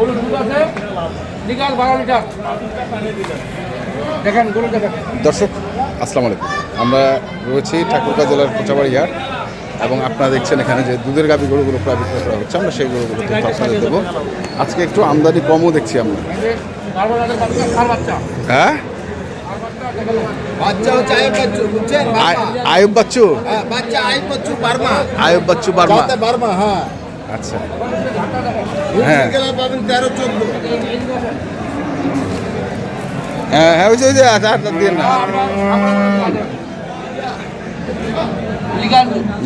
গরুর দুধ আছে। বারো লিটার। দেখেন গরু দেখেন দর্শক আসসালামু আলাইকুম। আমরা রয়েছি ঠাকুরগাঁ জেলার কোচাবাড়ি হাট এবং আপনারা দেখছেন এখানে যে দুধের গাভি গরুগুলো প্রায় বিক্রয় করা হচ্ছে আমরা সেই গরুগুলো তথ্য আপনাদের দেবো। আজকে একটু আমদানি কমও দেখছি আমরা। হ্যাঁ? আয়ব বাচ্চু হ্যাঁ, বাচ্চা Ayub Bachchu Burma. Ayub Bachchu Burma. Burma হ্যাঁ। আচ্ছা। হ্যাঁ। তেরো চোদ্দ। হ্যাঁ হ্যাঁ ওই যে ওই যে আচ্ছা, আচ্ছা, দিয়ে না।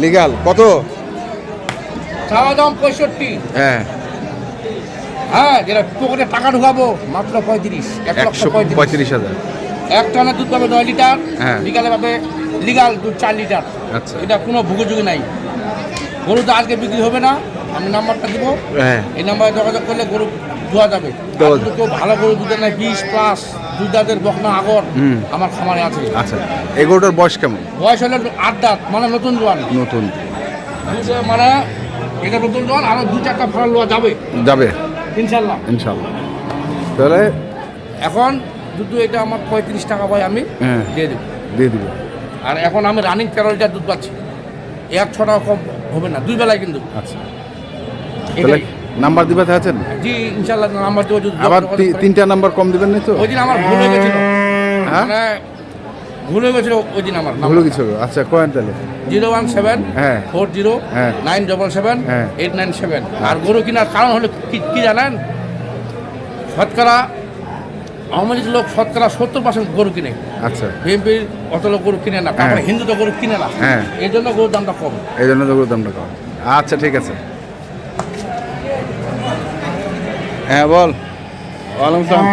লিগাল কত? চাওয়া দাম পঁয়ষট্টি। হ্যাঁ। হ্যাঁ যেটা পকেটে টাকা ঢুকাবো মাত্র পঁয়ত্রিশ একশো পঁয়ত্রিশ। হাজার। এক টনের দুধ পাবে নয় লিটার হ্যাঁ। লিগালে পাবে লিগাল দুধ চার লিটার। আচ্ছা। এটা কোনো ভুগোযোগী নাই। গরু তো আজকে বিক্রি হবে না। আমি নাম্বারটা দিব? হ্যাঁ। এই নাম্বারে যোগাযোগ করলে গরু ধোয়া যাবে। কেউ ভালো গরু দুধের নাই বিশ প্লাস দুধাদের বকনা আগর আমার খামারে আছে। আচ্ছা এই গরুটার বয়স কেমন? বয়স হলে আট দাঁত মানে নতুন জোয়ান। নতুন। মানে এটা নতুন জোয়ান আরও দু চারটা ফল লওয়া যাবে। যাবে? ইনশাল্লাহ। ইনশাল্লাহ। তাহলে এখন দুধ এটা আমার পঁয়ত্রিশ টাকা পাই আমি হ্যাঁ। দিয়ে দেবো। দিয়ে দিব। আর এখন আমি রানিং তেরো লিটার দুধ পাচ্ছি। এক ছ টাকা কম হবে না দুই বেলায় কিন্তু। আচ্ছা। তাহলে নাম্বার দিবে আছেন? জি ইনশাল্লাহ নাম্বার দেবো যদি আবার। তিনটা নাম্বার কম দিবেন না তো? ওই দিন আমার ভুল হয়ে গেছিল। হ্যাঁ? মানে ভুল হয়ে গেছিল ওই দিন আমার ভুলো কিছু আচ্ছা কয়েন তাহলে। জিরো ওয়ান সেভেন হ্যাঁ। ফোর জিরো হ্যাঁ। নাইন ডবল সেভেন হ্যাঁ। Eight nine seven. আর গরু কেনার কারণ হলো কি কি জানেন? শতকরা আওয়ামী লোক শতকরা সত্তর পার্সেন্ট গরু কিনে। আচ্ছা। বিএনপির অত লোক গরু কিনে না। হ্যাঁ। হিন্দু তো গরু কিনে না। হ্যাঁ। এই জন্য গরুর দামটা কম। এই জন্য গরুর দামটা কম। আচ্ছা ঠিক আছে। হ্যাঁ বল। ওয়ালাইকুম সালাম।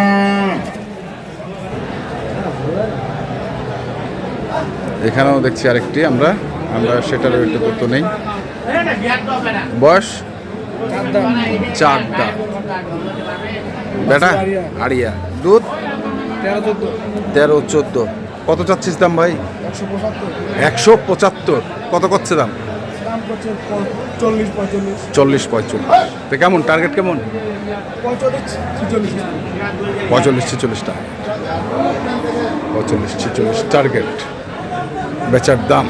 এখানেও দেখছি আরেকটি আমরা। আমরা সেটারও একটু তথ্য নেই। বয়স? চারটা। বেটা? আড়িয়া। দুধ? তেরো চোদ্দ। কত চাচ্ছিস দাম ভাই? একশো পঁচাত্তর। কত করছে দাম? চল্লিশ পঁয়তাল্লিশ চল্লিশ পঁয়চল্লিশ। তো কেমন? টার্গেট কেমন? পঁয়তাল্লিশ ছিচল্লিশ। টাকা পঁয়তাল্লিশ ছেচল্লিশ টার্গেট বেচার দাম।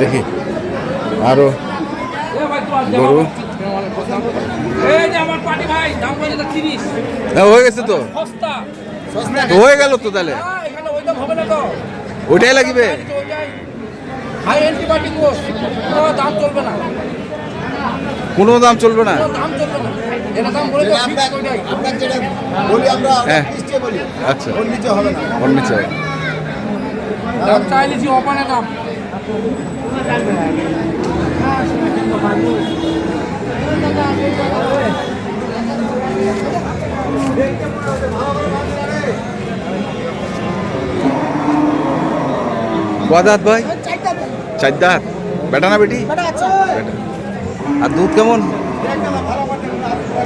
দেখি। আরও। গরু। এই যে আমার পার্টি ভাই দাম বলে তিরিশ। হ্যাঁ হয়ে গেছে তো। সস্তা। তো হয়ে গেল তো তাহলে। হ্যাঁ, ওইটাই লাগিবে? হাই অ্যান্টিবায়োটিক কোর্স কোনো দাম চলবে না। কোনো দাম চলবে না? দাম চলবে না। এটা দাম। কদাত ভাই? চার দাঁত। বেটা না বেটি? আর দুধ কেমন?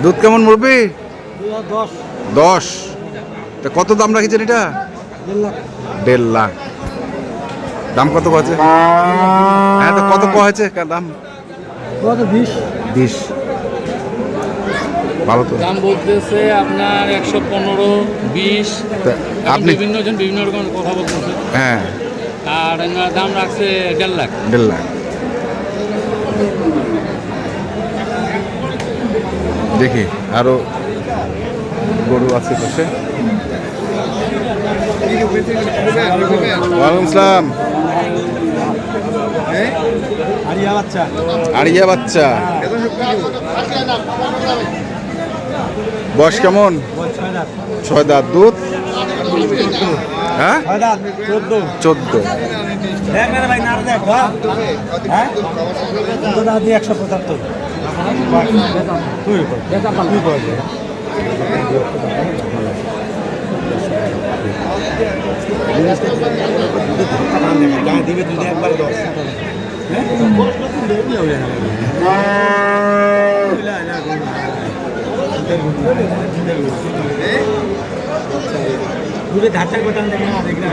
দুধ কেমন মুরবি দশ। তা কত দাম রাখেছেন এটা? দেড় লাখ। দাম কত আছে হ্যাঁ তো কত কয়েছে? দাম? বিশ? ভালো তো। দাম বলতেছে আপনার একশো পনেরো বিশ। তা আপনি বিভিন্ন জন বিভিন্ন রকম কথা বলতেছে। হ্যাঁ। আর দাম রাখছে দেড় লাখ। দেড় লাখ। দেখি আরও গরু আছে পাশে। ওয়ালাইকুম আসসালাম। আরিয়া বাচ্চা। বয়স কেমন? ছয় দাঁত দুধ। হ্যাঁ? চোদ্দ। হ্যাঁ দাঁত দিয়ে একশো পঁচাত্তর। দিবে তুই একবার দশ দূরে ধারটা দেখে না দেখলে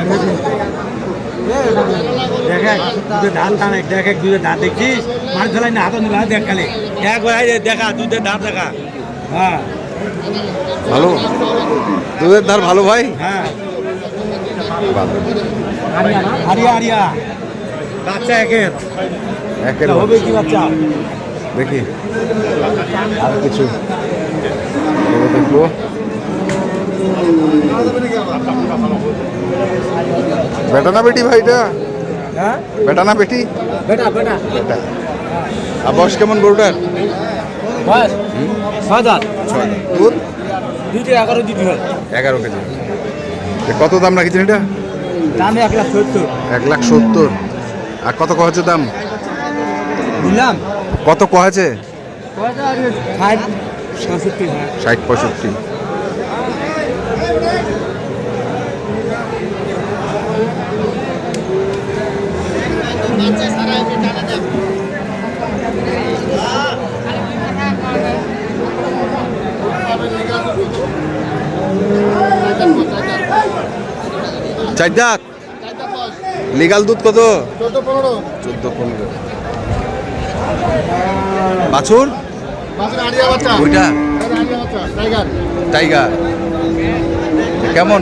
দেখে দুধের ধান টান দেখে দুধের ধান দেখছিস? মাছ ধলাই না হাত নিলা দেখ খালি। এক ভাই দেখা দুধের ধান দেখা। হ্যাঁ। ভালো? দুধের ধার ভালো ভাই? হ্যাঁ। হারিয়া হারিয়া বাচ্চা একের। একের হবে কি বাচ্চা? দেখি। আর কিছু। দেখব। বেটা না বেটি ভাই এটা হ্যাঁ? বেটা না বেটি? বেটা বেটা। বেটা। আর বয়স কেমন গরুটার? বয়স? ছয় দাঁত। ছয়। দুধ? দুইটা এগারো দিতে হয়। এগারো কেজি। কত দাম রাখেছেন এটা? দাম এক লাখ সত্তর। এক লাখ সত্তর। আর কত কহেছে দাম? বুঝলাম? কত হ্যাঁ। ষাট পঁয়ষট্টি। লিগাল দুধ কত? চোদ্দ পনেরো। বাছুর? ওইটা টাইগার। কেমন?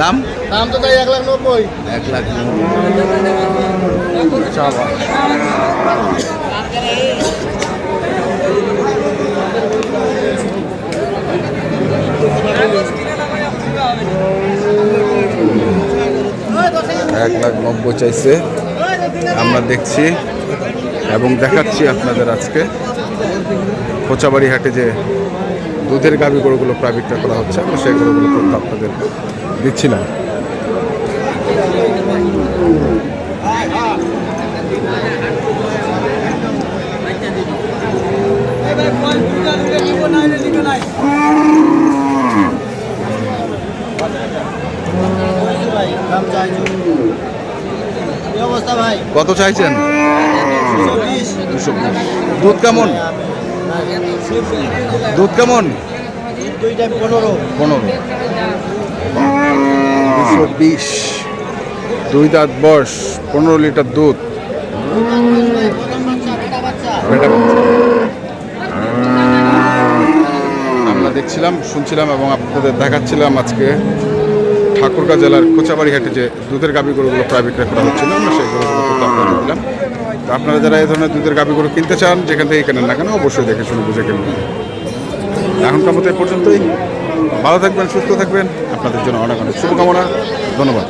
দাম? দাম তো তাই এক লাখ নব্বই। এক লাখ এক লাখ নব্বই চাইছে। আমরা দেখছি এবং দেখাচ্ছি আপনাদের আজকে। খোঁচাবাড়ি হাটে যে দুধের গাভি গরুগুলো প্রায় বিক্রয় করা হচ্ছে, আমরা সেই গরুগুলো কিন্তু আপনাদের দিচ্ছিলাম কি কত চাইছেন? দুশো দুধ কেমন? দুধ কেমন? পনেরো পনেরো। দুশো বিশ। দুই দাঁত বয়স, পনেরো লিটার দুধ। আমরা দেখছিলাম, শুনছিলাম এবং আপনাদের দেখাচ্ছিলাম আজকে। ঠাকুরগাঁ জেলার কোচাবাড়ি হাটে যে দুধের গাভি গরুগুলো প্রায় বিক্রয় করা হচ্ছিল, আমরা সেই গরুগুলো দিলাম। তো আপনারা যারা এই ধরনের দুধের গাভি গরু কিনতে চান, যেখান থেকে কেনেন না কেন, অবশ্যই দেখে শুনে বুঝে কিনবেন এখনকার মতো এ পর্যন্তই। ভালো থাকবেন, সুস্থ থাকবেন। আপনাদের জন্য অনেক অনেক শুভকামনা। ধন্যবাদ।